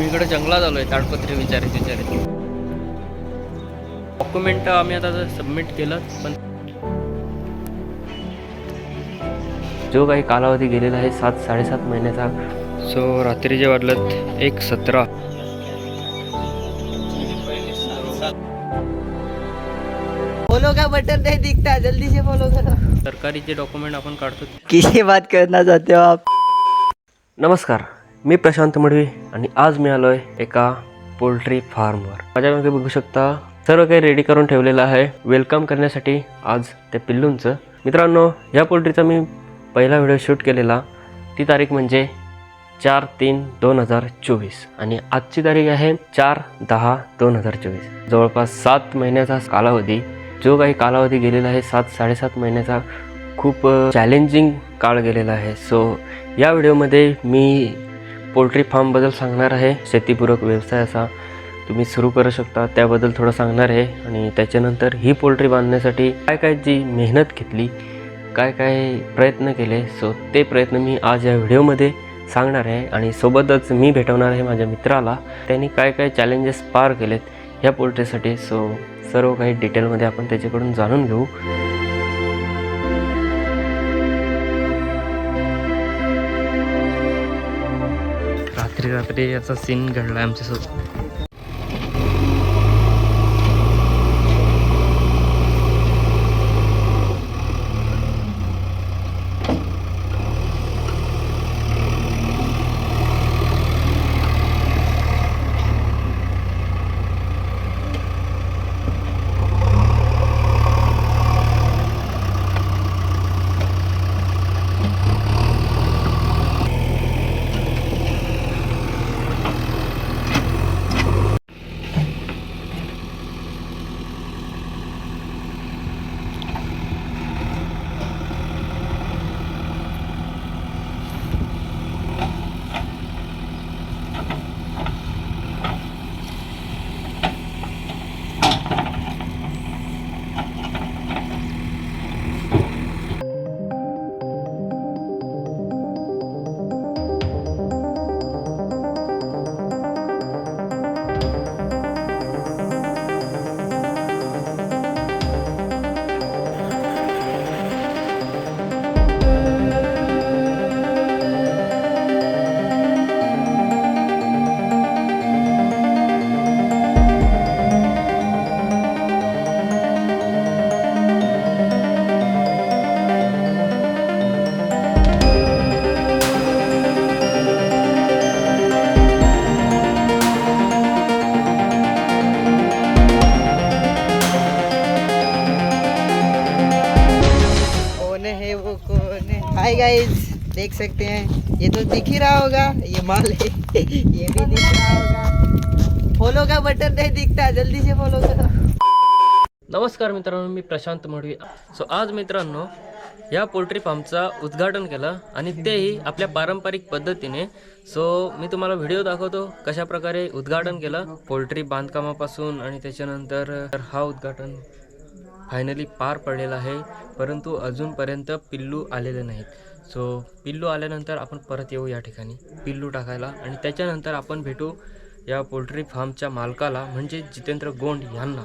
मी इकडे जंगलात आलो आहे ताडपत्री विचारे विचारे डॉक्युमेंट आम्ही आता सबमिट केलं पण जो काही कालावधी गेलेला आहे सात साडेसात महिन्याचा. सो रात्रीचे वाजलं एक सतरा. फॉलो का बटन नहीं दिखता जल्दी से फॉलो करो सरकारीचे डॉक्युमेंट आपण काढतो किसकी बात करना चाहते हो आप. नमस्कार. मी प्रशांत मडवी आणि आज मी आलो आहे एका पोल्ट्री फार्मवर. माझ्या मागे बघू शकता सर्व काही रेडी करून ठेवलेलं आहे. वेलकम करण्यासाठी आज त्या पिल्लूंचं. मित्रांनो या पोल्ट्रीचा मी पहिला व्हिडिओ शूट केलेला ती तारीख म्हणजे चार तीन दोन हजार चोवीस. आणि आजची तारीख आहे चार दहा दोन हजार चोवीस. जवळपास सात महिन्याचा कालावधी जो काही कालावधी गेलेला आहे सात साडेसात महिन्याचा खूप चॅलेंजिंग काळ गेलेला आहे. सो या व्हिडिओमध्ये मी पोल्ट्री फार्मबद्दल सांगणार आहे. शेतीपूरक व्यवसाय असा तुम्ही सुरू करू शकता. त्याबद्दल थोडं सांगणार आहे. आणि त्याच्यानंतर ही पोल्ट्री बांधण्यासाठी काय काय जी मेहनत घेतली काय काय प्रयत्न केले सो ते प्रयत्न मी आज या व्हिडिओमध्ये सांगणार आहे. आणि सोबतच मी भेटवणार आहे माझ्या मित्राला. त्यांनी काय काय चॅलेंजेस पार केलेत ह्या पोल्ट्रीसाठी. सो सर्व काही डिटेलमध्ये आपण त्याच्याकडून जाणून घेऊ. रात्री रात्री याचा सीन घडला आमच्यासोबत. हाय गाइस देख सकते हैं। ये तो दिख ही रहा होगा। ये माल है। ये भी दिख रहा होगा। फॉलो का बटन नहीं दिखता। जल्दी से फॉलो करो। नमस्कार मित्रांनो मी प्रशांत मडवी. सो आज मित्रांनो या पोल्ट्री फार्मचा उद्घाटन केलं आणि तेही आपल्या पारंपरिक पद्धतीने. सो मी तुम्हाला व्हिडिओ दाखवतो कशा प्रकारे उद्घाटन केलं पोल्ट्री बांधकामापासून आणि त्याच्यानंतर हा उद्घाटन. फायनली पार पडलेला आहे. परंतु अजूनपर्यंत पिल्लू आलेले नाहीत. सो पिल्लू आल्यानंतर आपण परत येऊ या ठिकाणी. पिल्लू टाकायला आणि त्याच्यानंतर आपण भेटू या पोल्ट्री फार्मच्या मालकाला म्हणजे जितेंद्र गोंड यांना.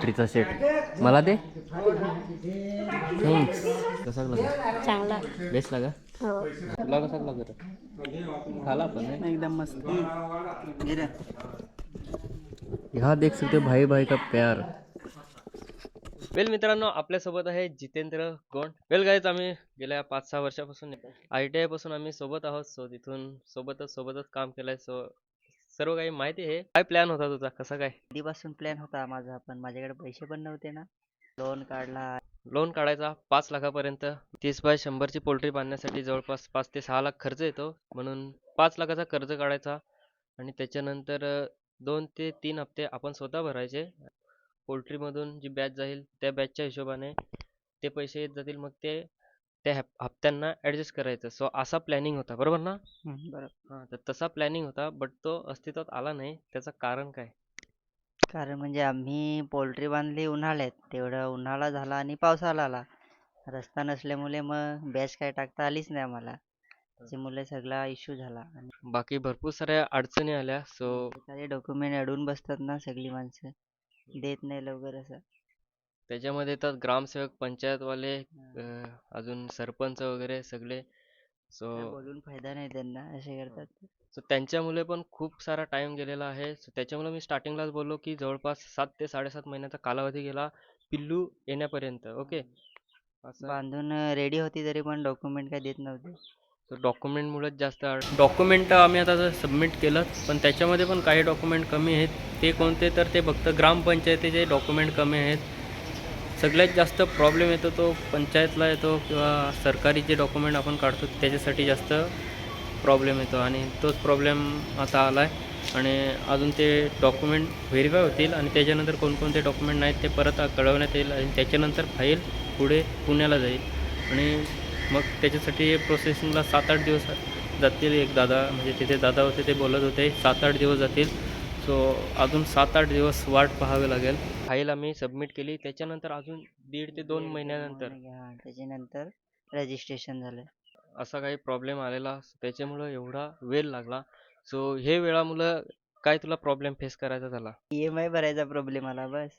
या पोल्ट्रीचा सेट मला दे. थँक्स कसा लागा चांगला. बेस्ट लागा? हो. तुला कसा लागत खाला पण एकदम मस्त. ह्या देख सकते हो भाई भाई का प्यार. वेल मित्रांनो आपल्यासोबत आहे जितेंद्र गोंड. वेल गाईज आम्ही गेल्या पाच सहा वर्षापासून आय टी आयपासून आम्ही सोबत आहोत. सो तिथून सोबतच सोबतच काम केलंय. सो सर्व काही माहिती आहे. काय प्लॅन होता तुझा? कसा काय? आधीपासून प्लॅन होता माझा पण माझ्याकडे पैसे पण नव्हते ना. लोन काढला. लोन काढायचा पाच लाखापर्यंत. तीस बाय शंभरची पोल्ट्री बांधण्यासाठी जवळपास पाच ते सहा लाख खर्च येतो. म्हणून पाच लाखाचा कर्ज काढायचा. आणि त्याच्यानंतर दोन ते तीन हप्ते आपण स्वतः भरायचे. पोल्ट्रीमधून जी बॅच जाईल त्या बॅचच्या हिशोबाने ते पैसे येत जातील. मग ते त्या हप- हप्त्यांना ॲडजस्ट करायचं. सो असा प्लॅनिंग होता. बरोबर ना? बरोबर. हां तर तसा प्लॅनिंग होता बट तो अस्तित्वात आला नाही. त्याचं कारण काय? कारण म्हणजे आम्ही पोल्ट्री बांधली उन्हाळ्यात. तेवढा उन्हाळा झाला आणि पावसाळा आला रस्ता नसल्यामुळे मग बॅच काय टाकता आलीच नाही आम्हाला. त्याच्यामुळे सगळा इश्यू झाला. आणि बाकी भरपूर साऱ्या अडचणी आल्या. सो काही डॉक्युमेंट अडवून बसतात ना सगळी माणसं. देत नाही लवकर असं. त्याच्यामध्ये तर ग्रामसेवक पंचायतवाले अ, अजून सरपंच वगैरे सगळे. सो बोलून फायदा नाही त्यांना असे करतात ते. सो त्यांच्यामुळे पण खूप सारा टाइम गेलेला आहे. सो त्याच्यामुळे मी स्टार्टिंगलाच बोललो की जवळपास सात ते साडेसात महिन्याचा कालावधी गेला पिल्लू येण्यापर्यंत ओके? असं. बांधून रेडी होती तरी पण डॉक्युमेंट काय देत नव्हते. सो डॉक्युमेंटमुळेच जास्त डॉक्युमेंट आम्ही आता सबमिट केलं पण त्याच्यामध्ये पण काही डॉक्युमेंट कमी आहेत. ते कोणते तर ते फक्त ग्रामपंचायतीचे डॉक्युमेंट कमी आहेत. सगळ्यात जास्त प्रॉब्लेम येतो तो पंचायतला येतो किंवा सरकारी जे डॉक्युमेंट आपण काढतो त्याच्यासाठी जास्त प्रॉब्लेम येतो. आणि तोच प्रॉब्लेम आता आला आहे आणि अजून ते डॉक्युमेंट व्हेरीफाय होतील आणि त्याच्यानंतर कोणकोणते डॉक्युमेंट नाहीत ते परत कळवण्यात येईल आणि त्याच्यानंतर फाईल पुढे पुण्याला जाईल. आणि मग त्याच्यासाठी प्रोसेसिंगला सात आठ दिवस जातील एक दादा म्हणजे तिथे दादा होते ते बोलत होते सात आठ दिवस जातील. सो अजून सात आठ दिवस वाट पाहावी लागेल. फाईल आम्ही सबमिट केली. त्याच्यानंतर अजून दीड ते दोन महिन्यानंतर. त्याच्यानंतर रजिस्ट्रेशन झालं असा काही प्रॉब्लेम आलेला त्याच्यामुळं एवढा वेळ लागला. सो हे वेळामुळं काय तुला प्रॉब्लेम फेस करायचा झाला? ई एम आय भरायचा प्रॉब्लेम आला बस.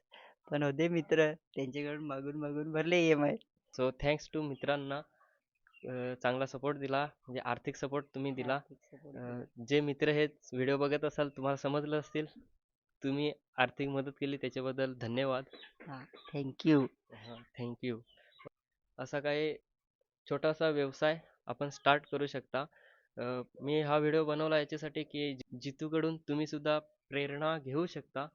पण होते मित्र. त्यांच्याकडून मागून मागून भरले E M I so thanks to मित्रांना. चांगला सपोर्ट दिला म्हणजे आर्थिक सपोर्ट तुम्ही दिला. जे मित्र हे व्हिडिओ बघत असाल तुम्हाला समजलं असतील तुम्ही आर्थिक मदत केली त्याच्याबद्दल धन्यवाद. थँक्यू थँक्यू असा काही छोटासा व्यवसाय आपण स्टार्ट करू शकता. मी हा व्हिडिओ बनवला याच्यासाठी की जितूकडून तुम्ही सुद्धा प्रेरणा घेऊ शकता.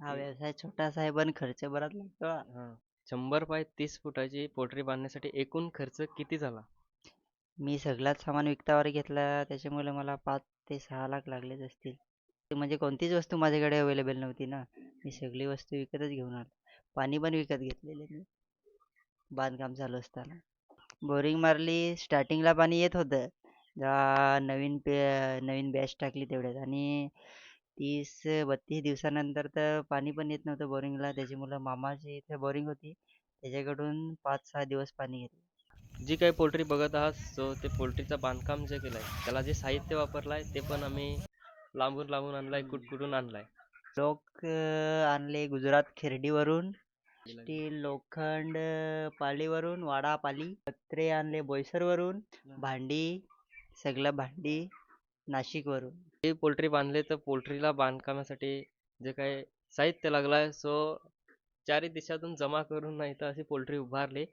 हा व्यवसाय छोटासा आहे पण खर्च बराच लागतो शंभर बाय तीस फुटाची पोल्ट्री बांधण्यासाठी एकूण खर्च किती झाला? मी सगळाच सामान विकतावर घेतला. त्याच्यामुळे मला पाच ते सहा लाख लागलेच असतील. ते म्हणजे कोणतीच वस्तू माझ्याकडे अवेलेबल नव्हती ना. मी सगळी वस्तू विकतच घेऊन आलो. पाणी पण विकत घेतलेले मी. बांधकाम चालू असताना. बोरिंग मारली. स्टार्टिंगला पाणी येत होतं. जेव्हा नवीन पे नवीन बॅच टाकली तेवढ्यात. आणि तीस बत्तीस दिवसानंतर तर पाणी पण येत नव्हतं बोरिंगला. त्याच्यामुळं मामाची इथे बोरिंग होती. त्याच्याकडून पाच सहा दिवस पाणी घेतलं. जी काही पोल्ट्री बघत आहात सो ते पोल्ट्रीचं बांधकाम जे केलं आहे त्याला जे साहित्य वापरलं आहे ते पण आम्ही लांबून लांबून आणलं आहे कुठकुठून आणलं आहे लोक आणले गुजरात खिरडीवरून स्टील लोखंड पालीवरून वाडा पाली पत्रे आणले बोईसरवरून भांडी सगळं भांडी नाशिकवरून. हे पोल्ट्री बांधले तर पोल्ट्रीला बांधकामासाठी जे काही साहित्य लागलं आहे सो चारी दिशातून जमा करून नाही तर अशी पोल्ट्री उभारली.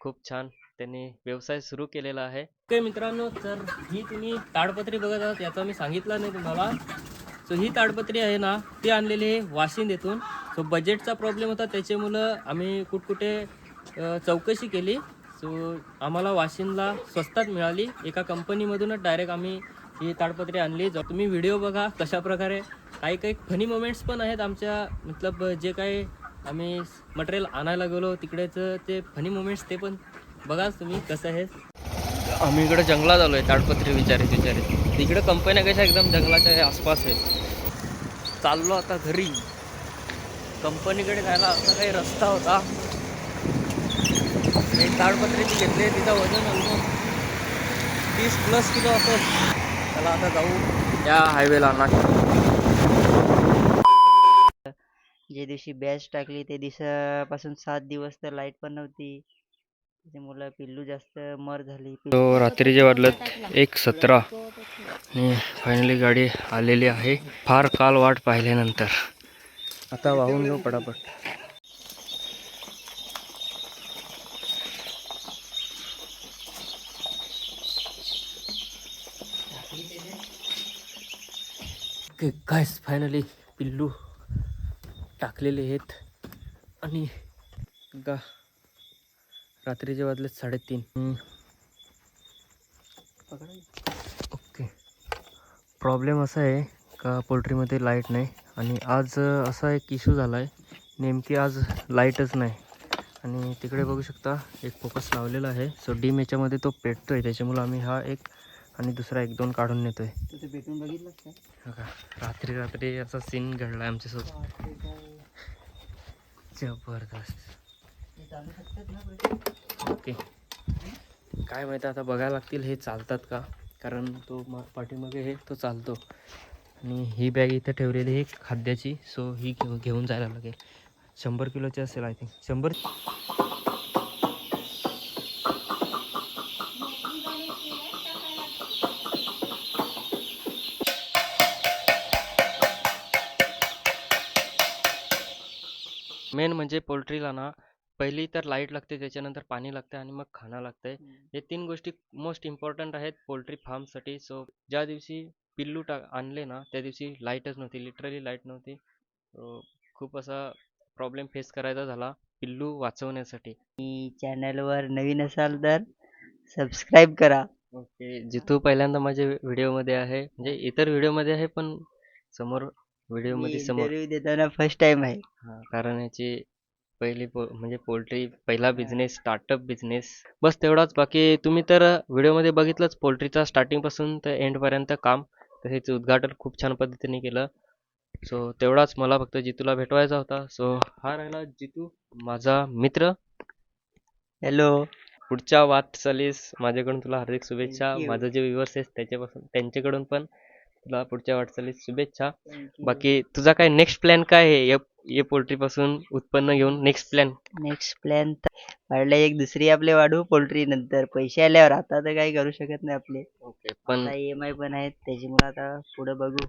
खूप छान त्यांनी व्यवसाय सुरू केलेला आहे. ओके मित्रांनो तर ही तुम्ही ताडपत्री बघत आहात याचा मी सांगितलं नाही तुम्हाला. सो ही ताडपत्री आहे ना ती आणलेली आहे वाशिंद येथून. सो बजेटचा प्रॉब्लेम होता त्याच्यामुळं आम्ही कुठकुठे चौकशी केली. सो आम्हाला वाशिंदला स्वस्तात मिळाली. एका कंपनीमधूनच डायरेक्ट आम्ही ही ताडपत्री आणली. जर तुम्ही व्हिडिओ बघा कशा प्रकारे काही काही फनी मोमेंट्स पण आहेत आमच्या मतलब जे काही आम्ही मटेरियल आणायला गेलो तिकडेचं ते फनी मुमेंट्स ते पण बघाच तुम्ही कसं आहे. आम्ही इकडे जंगलात आलो आहे ताडपत्री विचारित विचारित. तिकडे कंपन्या कशा एकदम जंगलाच्या आसपास आहे. चाललो आता घरी. कंपनीकडे जायला असा काही रस्ता होता. एक ताडपत्रीची घेतली तिचं वजन अजून तीस प्लस किलो असं त्याला आता जाऊ या हायवेला नाशिक जे दिवशी बॅच टाकली ते दिवसापासून सात दिवस तर लाइट पण नव्हती. त्याच्यामुळं पिल्लू जास्त मर झाली. तो रात्रीचे वाजलेत एक सतरा. आणि फायनली गाडी आलेली आहे. फार काल वाट पाहिल्यानंतर. आता वाहून घेऊ पटापट. ओके गायस फायनली पिल्लू टाकलेले आहेत. आणि गा रात्रीचे वाजले साडेतीन. ओके. प्रॉब्लेम असा आहे का पोल्ट्रीमध्ये लाइट नाही? आणि आज असा एक इश्यू झाला आहे नेमकी आज लाईटच नाही. आणि तिकडे बघू शकता एक फोकस लावलेला आहे. सो डीम याच्यामध्ये तो पेटतो आहे त्याच्यामुळं आम्ही हा एक आणि दुसरा एक दोन काढून नेतो आहे बघितलं बघा रात्री रात्री असा सीन घडला आहे आमच्यासोबत. जबरदस्त. ओके. काय माहिती आता बघायला लागतील हे चालतात का? कारण तो मा पाठीमागे हे तो चालतो. आणि ही बॅग इथे ठेवलेली आहे खाद्याची. सो ही घेऊ घेऊन जायला लागेल. शंभर किलोची असेल आय थिंक शंभर मेन म्हणजे पोल्ट्रीला ना पहिली तर लाइट लागते त्याच्यानंतर पाणी लागते आणि मग खाणं लागतंय. हे तीन गोष्टी मोस्ट इम्पॉर्टंट आहेत पोल्ट्री फार्मसाठी. सो ज्या दिवशी पिल्लू टा आणले ना त्या दिवशी लाईटच नव्हती लिटरली लाइट नव्हती. खूप असा प्रॉब्लेम फेस करायचा झाला पिल्लू वाचवण्यासाठी. आणि चॅनलवर नवीन असाल तर सबस्क्राईब करा. ओके. जितू पहिल्यांदा माझ्या व्हिडिओमध्ये आहे म्हणजे इतर व्हिडिओमध्ये आहे पण समोर व्हिडिओमध्ये समोर इंटरव्ह्यू देताना फर्स्ट टाइम आहे. हा कारण याची पहिली पो म्हणजे पोल्ट्री पहिला बिझनेस स्टार्टअप बिझनेस बस तेवढाच बाकी तुम्ही तर व्हिडिओमध्ये बघितलंच पोल्ट्रीचा स्टार्टिंगपासून तर एंडपर्यंत काम. तसेच उद्घाटन खूप छान पद्धतीने केलं. सो तेवढाच मला फक्त जितूला भेटवायचा होता. सो हा राहिला जितू माझा मित्र. हॅलो पुढच्या वाटचालीस माझ्याकडून तुला हार्दिक शुभेच्छा. Thank you. माझं जे व्ह्युअर्स आहेत त्याच्यापासून त्यांच्याकडून पण तुला पुढच्या वाटचालीस शुभेच्छा. बाकी तुझा काय नेक्स्ट प्लॅन काय आहे? या या पोल्ट्री पासून उत्पन्न घेऊन नेक्स्ट प्लॅन नेक्स्ट प्लॅन वाढले एक दुसरी आपले वाढवू पोल्ट्री नंतर. पैसे आल्यावर आता तर काही करू शकत नाही आपले. ओके पण आता ई एम आय पण आहेत त्याच्यामुळे आता पुढे बघू.